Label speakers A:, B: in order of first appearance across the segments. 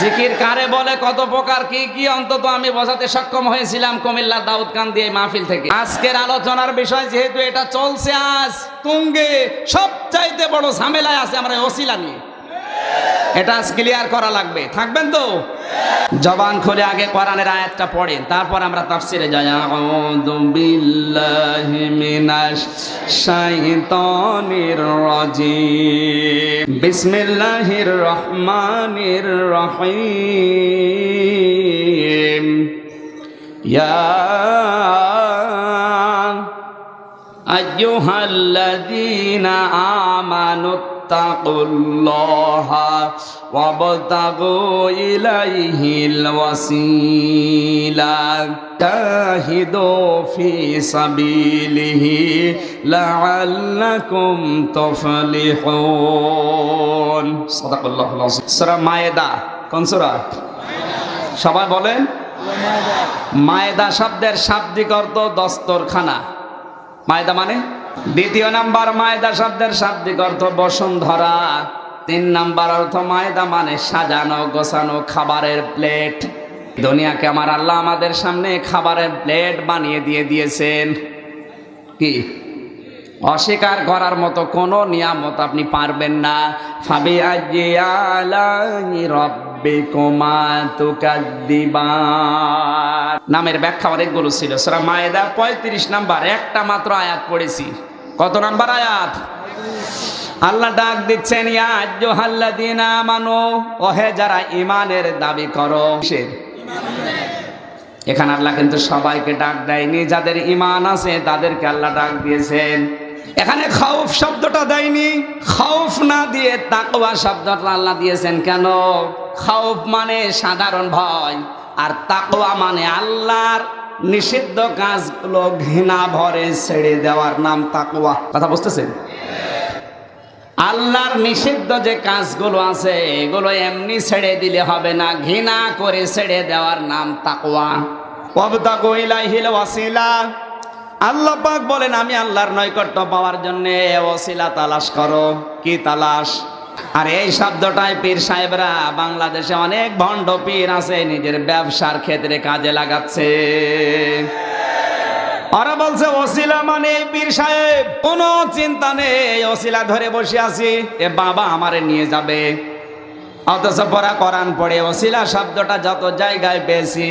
A: জিকির কারে বলে, কত প্রকার, কি কি অন্তত আমি বোঝাতে সক্ষম হয়েছিলাম কুমিল্লার দাউদ কান দিয়ে মাহফিল থেকে। আজকের আলোচনার বিষয় যেহেতু এটা চলছে আজ, তুঙ্গে সবচাইতে বড় ঝামেলায় আছে আমরা ওসিলা নিয়ে। এটা ক্লিয়ার করা লাগবে। থাকবেন তো? জবান খুলে আগে কোরআনের আয়াতটা পড়েন, তারপর আমরা তাফসিরে যাই। আউযু বিল্লাহি মিনাশ শাইতানির রাজিম। বিসমিল্লাহির রহমানির রহিম। ইয়া আইয়ুহাল্লাযীনা আমানু آمنوا اتقوا الله وابتغوا إليه الوسيلة جاهدوا في سبيله لعلكم تفلحون صدق الله العظيم سورة মায়েদা কোন সূরা সবাই বলেন মায়েদা শব্দের শাব্দিক অর্থ দস্তরখানা মায়দা মানে দ্বিতীয় নাম্বার মায়দা শব্দের শাব্দিক অর্থ বসুন্ধরা। তিন নাম্বার অর্থ মায়দা মানে সাজানো, গোছানো খাবারের প্লেট। দুনিয়াকে আমার আল্লাহ আমাদের সামনে খাবারের প্লেট বানিয়ে দিয়ে দিয়েছেন। কি? অস্বীকার করার মতো কোনো নিয়ামত আপনি পারবেন না। ফাবি আলাই নামের ব্যাখ্যা অনেকগুলো ছিল। সূরা মায়েদা পঁয়ত্রিশ নাম্বার, একটা মাত্র আয়াত পড়েছি। কত নাম্বার আয়াত? আল্লাহ ডাক দিচ্ছেন আমানু, ওহে যারা ঈমানের দাবি করো? এখানে আল্লাহ কিন্তু সবাইকে ডাক দেয়নি। যাদের ইমান আছে, তাদেরকে আল্লাহ ডাক দিয়েছেন। এখানে খাউফ শব্দটা দেয়নি। খাউফ না দিয়ে তাকওয়া শব্দটা আল্লাহ দিয়েছেন। কেন? খাউফ মানে সাধারণ ভয়, আর তাকওয়া মানে আল্লাহর নিষিদ্ধ কাজগুলো ঘৃণা, ভরে, ছেড়ে দেওয়ার নাম তাকওয়া। কথা বুঝতেছেন? আল্লাহর নিষিদ্ধ যে কাজগুলো আছে, এগুলো এমনি ছেড়ে দিলে হবে না, ঘৃণা করে ছেড়ে দেওয়ার নাম ওয়াসিলা। আল্লাহ পাক বলেন, আমি আল্লাহর নৈকট্য পাওয়ার জন্য ওসিলা তালাশ করো। কি তালাশ? আর এই শব্দটাই পীর সাহেবরা বাংলাদেশে অনেক ভণ্ড পীর আছে, নিজের ব্যবসার ক্ষেত্রে কাজে লাগাচ্ছে। ওরা বলছে, ওসিলা মানে পীর সাহেব? কোনো চিন্তা নেই, ওসিলা ধরে বসে আছি। এ বাবা আমারে নিয়ে যাবে। অথচ পড়া কোরআন পড়ে অশিলা শব্দটা যত জায়গায় পেয়েছি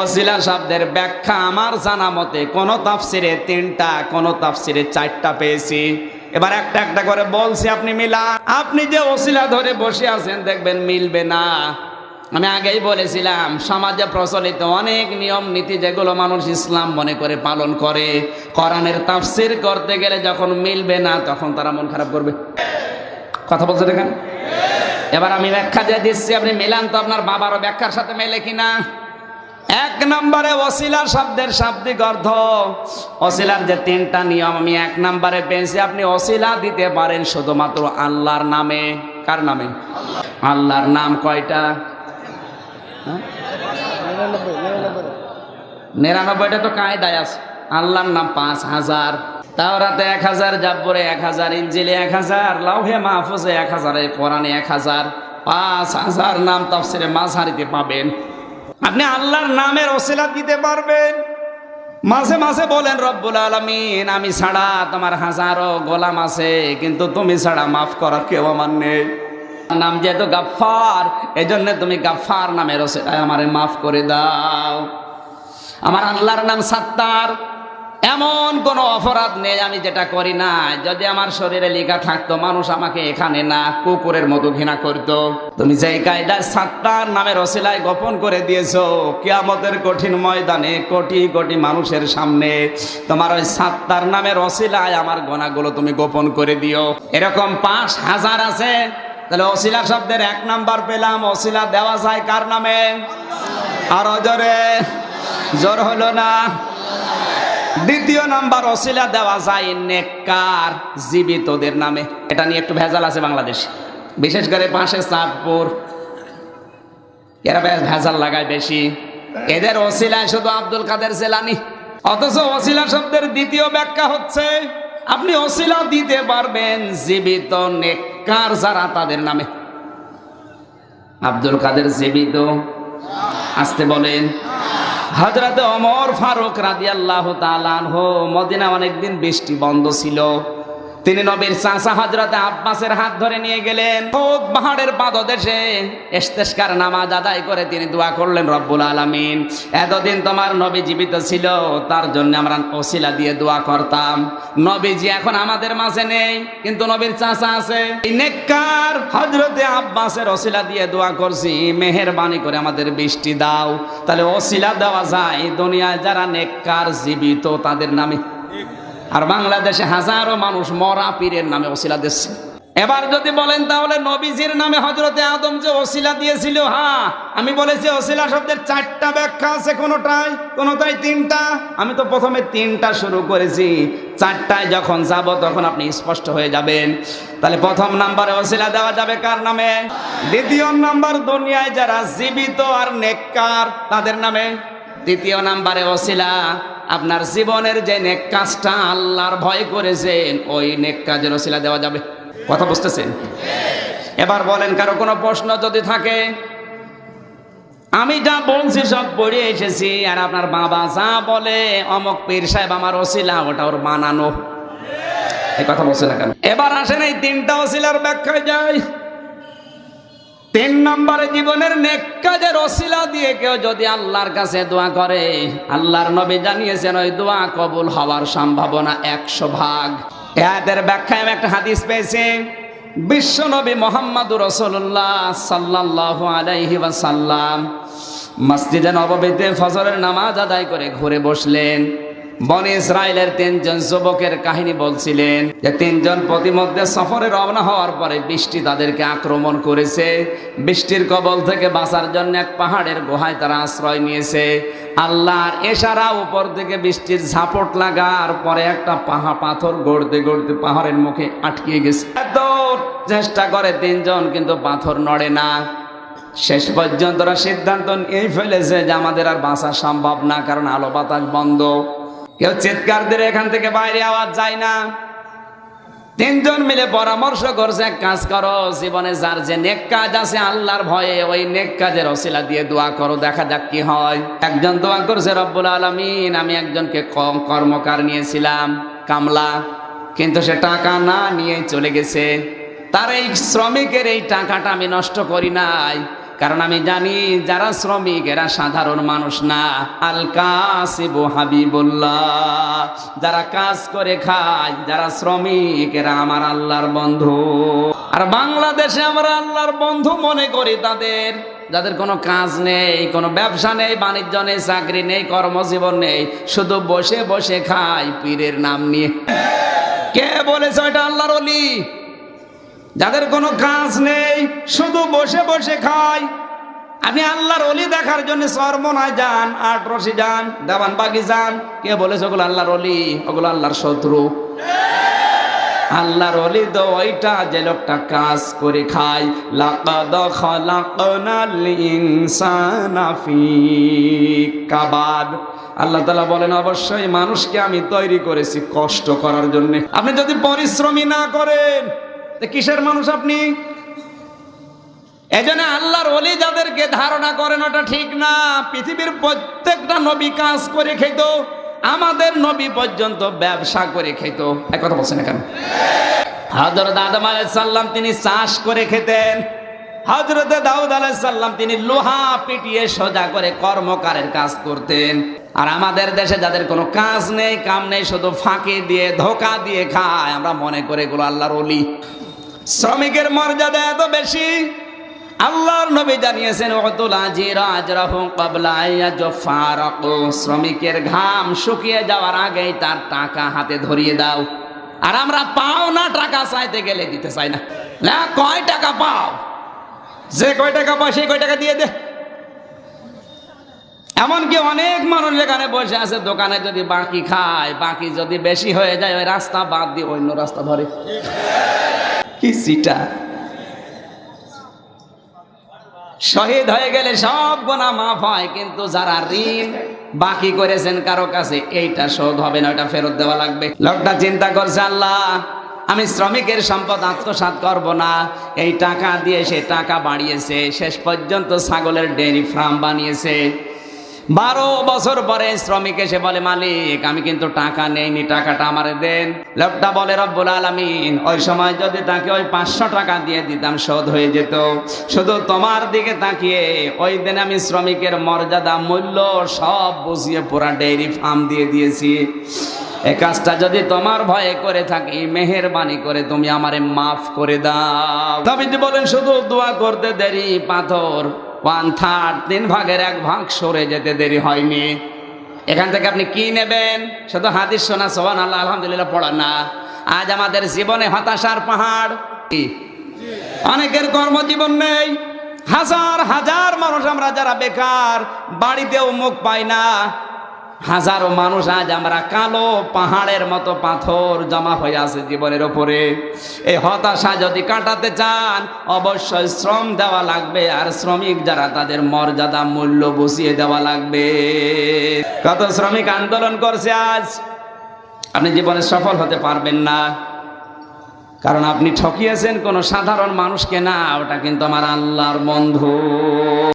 A: অশিলা শব্দের ব্যাখ্যা আমার জানা মতে কোন তাফসিরে তিনটা, কোন তাফসিরে চারটা পেয়েছি। এবার একটা একটা করে বলছি, আপনি মিলা। আপনি যে অশিলা ধরে বসে আছেন, দেখবেন মিলবে না। আমি আগেই বলেছিলাম, সমাজে প্রচলিত অনেক নিয়ম, নীতি যেগুলো মানুষ ইসলাম মনে করে পালন করে, কোরআনের তাফসির করতে গেলে যখন মিলবে না, তখন তারা মন খারাপ করবে। কথা বলছে দেখেন? এবার আমি ব্যাখ্যা দিয়ে দিচ্ছি, আপনি মেলান তো আপনার বাবারও ব্যাখ্যার সাথে মেলে কিনা। এক নম্বরে অশিলা শব্দের শাব্দিক অর্থ। অশিলার যে তিনটা নিয়ম, আমি এক নম্বরে পেয়েছি, আপনি অশিলা দিতে পারেন শুধুমাত্র আল্লাহর নামে। কার নামে? আল্লাহর নাম কয়টা? নিরানব্বইটা তো কায়দায় আছে। আল্লাহর নাম পাঁচ হাজার। তাওরাতে এক হাজার, জাব্বরে এক হাজার ইঞ্জিলে এক হাজার, লাউহে মাহফুজে এক হাজারে কোরআনে এক হাজার। পাঁচ হাজার নাম তাফসিরে মাঝারিতে পাবেন। আপনি আল্লাহর নামের অসিলা দিতে পারবেন। মাঝে মাঝে বলেন, রব্বুল আলমিন, আমি ছাড়া তোমার হাজারো গোলাম আছে, কিন্তু তুমি ছাড়া মাফ করার কেউ আমার নেই। নাম যেহেতু গাফার এই জন্য তুমি গাফার নামের ওসিলায় আমারে মাফ করে দাও। আমার আল্লাহর নাম সাত্তার। এমন কোনো অপরাধ নেই, আমি যেটা করি না যদি আমার শরীরে লেখা থাকতো, মানুষ আমাকে এখানে না, কুকুরের মতো ঘৃণা করতো। তুমি যে কায়দায় সাত্তার নামের অশিলায় গোপন করে দিয়েছ, কিয়ামতের কঠিন ময়দানে কোটি কোটি মানুষের সামনে তোমার ওই সাতটার নামের অশিলায় আমার গোনাগুলো তুমি গোপন করে দিও। এরকম পাঁচ হাজার আছে। তাহলে অশিলা শব্দের এক নাম্বার পেলাম অশিলা দেওয়া যায় কার নামে? আর জোর হলো না। দ্বিতীয় নাম্বার অশিলা দেওয়া যায় নেককার, জীবিতদের নামে। এটা নিয়ে একটু ভেজাল আছে বাংলাদেশ। বিশেষ করে পাশে চাঁদপুর। এরা ভেজাল লাগায় বেশি। এদের অশিলায় শুধু আব্দুল কাদের জেলানি। অথচ অশিলা শব্দের দ্বিতীয় ব্যাখ্যা হচ্ছে, আপনি অশিলা দিতে পারবেন জীবিত নেককার যারা তাদের নামে। আব্দুল কাদের জীবিত? আসতে বলেন। হজরত অমর ফারুক রাজিয়াল্লাহ আল্লাহ হো মদিনা অনেকদিন বৃষ্টি বন্ধ ছিল। তিনি নবীর চাষা হজরতে আব্বাসের হাত ধরে নিয়ে গেলেন। হোক পাহাড়ের পাদদেশে এস্তেস্কার নামাজ আদায় করে তিনি দোয়া করলেন, রব্বুল আলামিন, এতদিন তোমার নবী জীবিত ছিল, তার জন্য আমরা ওসিলা দিয়ে দোয়া করতাম। নবীজি এখন আমাদের মাঝে নেই, কিন্তু নবীর চাষা আছে। হজরতে আব্বাসের ওসিলা দিয়ে দোয়া করছি, মেহেরবানি করে আমাদের বৃষ্টি দাও। তাহলে ওসিলা দেওয়া যায়, দুনিয়ায় যারা নেককার জীবিত, তাদের নামে আর বাংলাদেশে হাজারো মানুষ মরা পীরের নামে ওসিলা দিচ্ছে। এবার যদি বলেন তাহলে নবীজির নামে হজরতে আদম যে ওসিলা দিয়েছিল হ্যাঁ আমি বলেছি ওসিলা শব্দের চারটা ব্যাখ্যা আছে কোনোটাই কোনোটাই তিনটা? আমি তো প্রথমে তিনটা শুরু করেছি। চারটায় যখন যাব তখন আপনি স্পষ্ট হয়ে যাবেন। তাহলে প্রথম নাম্বারে ওসিলা দেওয়া যাবে কার নামে? দ্বিতীয় নাম্বার, দুনিয়ায় যারা জীবিত আর নেককার, তাদের নামে? তৃতীয় নাম্বারে ওসিলা। আপনার জীবনের যে নেক কাজটা আল্লাহর ভয় করেছেন, ওই নেক কাজের ওসিলা দেওয়া যাবে। কথা বুঝতেছেন? এবার বলেন, কারও কোনো প্রশ্ন যদি থাকে, আমি যা বলছি সব পড়ে এসেছি, আর আপনার বাবা যা বলে, অমক পীর সাহেব আমার ওসিলা, ওটা ওর বানানো এই কথা বলছে না কেন? এবার আসেন এই তিনটা ওসিলার ব্যাখ্যায় যায় তিন নম্বরে জীবনের নেক কাজের অশিলা দিয়ে কেউ যদি আল্লাহর কাছে দোয়া করে, আল্লাহর নবী জানিয়েছেন ওই দোয়া কবুল হওয়ার সম্ভাবনা একশো ভাগ। এদের ব্যাখ্যায় আমি একটা হাদিস পেয়েছি। বিশ্ব নবী মোহাম্মদ রসুল্লাহ সাল্লাহ আলাইহি সাল্লাম মসজিদে নববীতে ফজরের নামাজ আদায় করে ঘুরে বসলেন। বন ইসরায়েলের তিনজন যুবকের কাহিনী বলছিলেন যে তিনজন প্রতিমধ্যে সফরে রওনা হওয়ার পরে বৃষ্টি তাদেরকে আক্রমণ করেছে। বৃষ্টির কবল থেকে বাঁচার জন্য এক পাহাড়ের গুহায় তারা আশ্রয় নিয়েছে। আল্লাহর এশারা উপর থেকে বৃষ্টির ঝাপট লাগার পরে একটা পাহা পাথর গড়তে গড়তে পাহাড়ের মুখে আটকিয়ে গেছে। এত চেষ্টা করে তিনজন, কিন্তু পাথর নড়ে না। শেষ পর্যন্তরা সিদ্ধান্ত এই ফেলেছে যে আমাদের আর বাঁচা সম্ভব না, কারণ আলো বাতাস বন্ধ। কেউ চিৎকার দিলে এখান থেকে বাইরে আওয়াজ যায় না। তিনজন মিলে পরামর্শ করছে, এক কাজ করো, জীবনে যার যে নেক কাজ আছে আল্লাহর ভয়ে ওই নেক কাজের অশিলা দিয়ে দোয়া করো, দেখা যাক কি হয়। একজন দোয়া করছে, রব্বুল আলমিন, আমি একজনকে কর্মকার নিয়েছিলাম, কামলা, কিন্তু সে টাকা না নিয়ে চলে গেছে। তার এই শ্রমিকের এই টাকাটা আমি নষ্ট করি নাই। কারণ আমি জানি যারা শ্রমিক, এরা সাধারণ মানুষ না। আল কাসিবু হাবিবুল্লাহ। যারা কাজ করে খায়, যারা শ্রমিক, এরা আমার আল্লাহর বন্ধু। আর বাংলাদেশে আমরা আল্লাহর বন্ধু মনে করি তাদের। যাদের কোনো কাজ নেই, কোনো ব্যবসা নেই, বাণিজ্য নেই, চাকরি নেই, কর্মজীবন নেই, শুধু বসে বসে খায়, পীরের নাম নিয়ে। কে বলেছে ওইটা আল্লাহর অলি যাদের কোনো কাজ নেই, শুধু বসে বসে খায়। আপনি আল্লাহর অলি দেখার জন্য সরমনায় যান, আট রশি যান, দেওয়ান বাগি যান। কে বলেছে ওগুলো আল্লাহর অলি ওগুলো আল্লাহর শত্রু। আল্লাহর অলি তো ওইটা যে লোকটা কাজ করে খায়। আল্লাহ তালা বলেন, অবশ্যই মানুষকে আমি তৈরি করেছি কষ্ট করার জন্য। আপনি যদি পরিশ্রমী না করেন কিসের মানুষ আপনি? এজন্য আল্লাহর অলি যাদেরকে ধারণা করেন ওটা ঠিক না। পৃথিবীর প্রত্যেকটা নবী কাজ করে খেত, আমাদের নবী পর্যন্ত ব্যবসা করে খেত। এক কথা বলছেন কেন হজরত আদম আলাইসাল্লাম তিনি চাষ করে খেতেন। হজরত দাউদ আলাইসাল্লাম তিনি লোহা পিটিয়ে সোজা করে কর্মকারের কাজ করতেন। আর আমাদের দেশে যাদের কোনো কাজ নেই, কাম নেই, শুধু ফাঁকি দিয়ে, ধোকা দিয়ে খায়, আমরা মনে করে এগুলো আল্লাহর অলি শ্রমিকের মর্যাদা এত বেশি? আল্লাহর নবী জানিয়েছেন শ্রমিকের ঘাম শুকিয়ে যাওয়ার আগেই তার টাকা হাতে ধরিয়ে দাও। আর আমরা পাও না, টাকা চাইতে গেলে দিতে চাই না। না কয় টাকা পাও? যে কয় টাকা পাও সেই কয় টাকা দিয়ে দে। এমনকি অনেক মানুষ এখানে বসে আছে, দোকানে যদি বাকি খায়, বাকি যদি বেশি হয়ে যায়, ওই রাস্তা বাদ দিয়ে অন্য রাস্তা ধরে। সিটা শহীদ হয়ে গেলে সব গোনা মাফ হয়, কিন্তু যারা ঋণ বাকি করেছেন কারও কাছে, এইটা শোধ হবে না, ওটা ফেরত দেওয়া লাগবে। লোকটা চিন্তা করছে, আল্লাহ, আমি শ্রমিকের সম্পদ আত্মসাৎ করব না। এই টাকা দিয়ে সে টাকা বাড়িয়েছে, শেষ পর্যন্ত ছাগলের ডেয়ারি ফার্ম বানিয়েছে। বারো বছর পরে শ্রমিক এসে বলে, মালিক, আমি কিন্তু টাকা নেইনি, টাকাটা আমারে দেন। লোকটা বলে, রব্বুল আলমিন, ওই সময় যদি তাকে ওই পাঁচশো টাকা দিয়ে দিতাম, শোধ হয়ে যেত। শুধু তোমার দিকে তাকিয়ে, ওই দিন আমি শ্রমিকের মর্যাদা, মূল্য সব বুঝিয়ে পুরা ডেইরি ফার্ম দিয়ে দিয়েছি। এ কাজটা যদি তোমার ভয়ে করে থাকি, মেহেরবানি করে তুমি আমারে মাফ করে দাও। নবীজি বলেন, শুধু দোয়া করতে দেরি, পাথর ওয়ান থার্ড, তিন ভাগের এক ভাগ সরে যেতে দেরি হয়নি। এখান থেকে আপনি কি নেবেন? শুধু হাদিস শোনা সোহান আল্লাহ আলহামদুলিল্লাহ, পড়া না। আজ আমাদের জীবনে হতাশার পাহাড়? অনেকের কর্মজীবন নেই। হাজার হাজার মানুষ আমরা যারা বেকার, বাড়িতেও মুখ পাই না। হাজারো মানুষ আজ আমরা কালো পাহাড়ের মতো পাথর জমা হয়ে আছে জীবনের ওপরে এই হতাশা যদি কাটাতে চান, অবশ্যই শ্রম দেওয়া লাগবে, আর শ্রমিক যারা তাদের মর্যাদা মূল্য বসিয়ে দেওয়া লাগবে। কত শ্রমিক আন্দোলন করছে আজ, আপনি জীবনে সফল হতে পারবেন না। কারণ আপনি ঠকিয়েছেন কোনো সাধারণ মানুষকে না, ওটা কিন্তু আমার আল্লাহর বন্ধু।